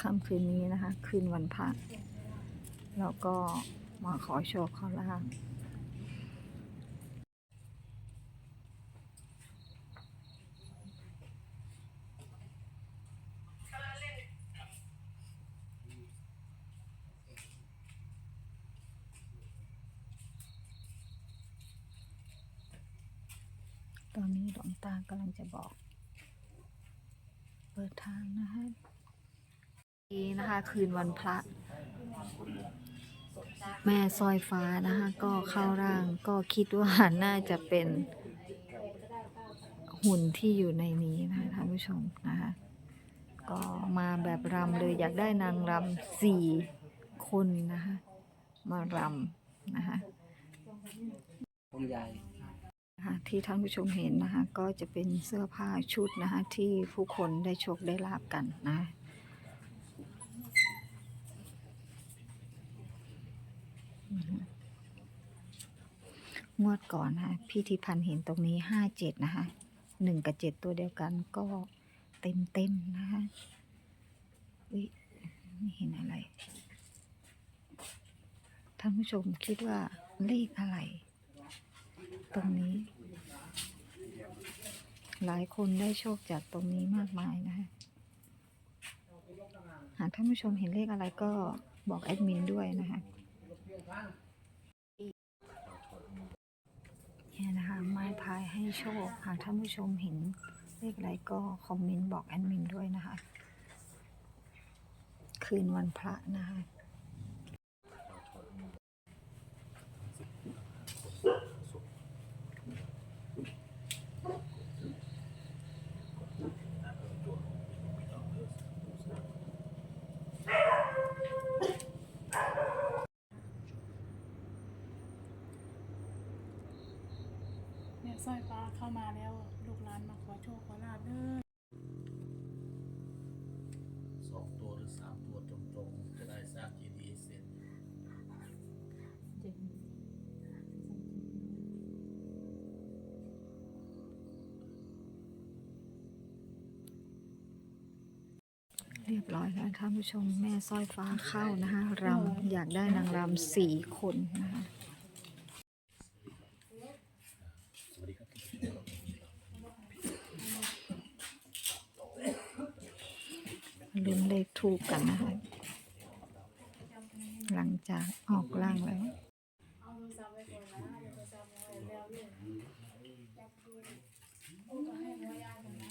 ค่ำคืนนี้นะคะ คืนวันพระแล้วก็มาขอโชคขอลาบตอนนี้หลวงตากำลังจะบอก เปิดทางนะคะ นี้นะคะคืนวันพระ แม่สร้อยฟ้านะคะก็เข้าร่างก็คิดว่าน่าจะเป็นหุ่นที่อยู่ในนี้นะคะท่านผู้ชมนะคะก็มาแบบรำเลยอยากได้นางรำสี่คนนะคะมารำนะคะองค์ใหญ่นะคะที่ท่านผู้ชมเห็นนะคะก็จะเป็นเสื้อผ้าชุดนะคะที่ผู้คนได้โชคได้ลาบกันนะอือฮึ งวดก่อนนะคะพี่ทิพันธ์เห็นตรงนี้ห้าเจ็ดนะคะหนึ่งกับเจ็ดตัวเดียวกันก็เต็มเต็มนะคะอุ๊ยไม่เห็นอะไรท่านผู้ชมคิดว่าเลขอะไร ตรงนี้ หลายคนได้โชคจากตรงนี้มากมายนะคะหากท่านผู้ชมเห็นเลขอะไรก็บอกแอดมินด้วยนะคะ เนี่ยนะคะไม้พายให้โชค หากท่านผู้ชมเห็นเลขอะไรก็คอมเมนต์บอกแอดมินด้วยนะคะ คืนวันพระนะคะ สร้อยฟ้าเข้ามาแล้วลูกหลานมาขอโชคขอลาบเด้อสองตัวหรือสามตัวตรงๆจะได้สร้างเจดีย์เสร็จเรียบร้อยแล้วท่านผู้ชมแม่สร้อยฟ้าเข้านะคะรำอยากได้นางรำสี่คนนะคะ สวัสดีครับ ลุ้นเลขทูกกันนะคะ หลังจากออกล่างแล้วเอาโทรศัพท์ไว้ก่อนนะเอาโทรศัพท์ไว้แล้วเนี่ยโอ้ก็ให้หัวยายก่อนนะ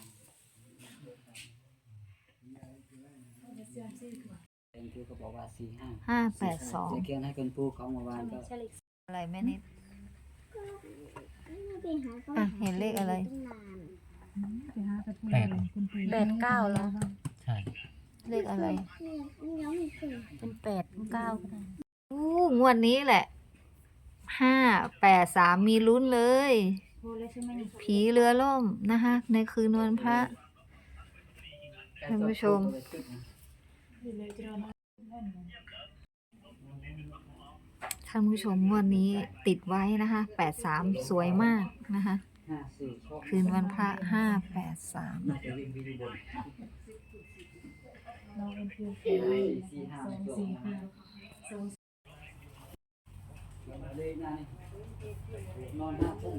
เอาไปเสี่ยงซี่ก่อนเป็นผู้ก็บอกว่าสี่ห้าห้าแปดสอง จะเกียงให้คนผู้ของเมื่อวานก็อะไรแม่นิดไปหาก็อะเห็นเลขอะไรตั้งนานแปด แปดเก้าแล้ว ใช่ เลขอะไรเนี่ยยังไม่เคยเป็นแปดเก้าก็ได้อู้งวดนี้แหละ ห้าแปดสามมีลุ้นเลย ผีเรือล่มนะคะ ในคืนวันพระ ท่านผู้ชมนี่เลยจะเรามาเล่นกันท่านผู้ชมงวดนี้ติดไว้นะคะแปดสามสวยมากนะคะห้าสี่โชคคืนวันพระห้าแปดสาม น่าจะวิ่งวิ่งบนเราเป็นเพื่อนกันเลยสองสี่ห้าสองเลยนะนี่นอนห้าทุ่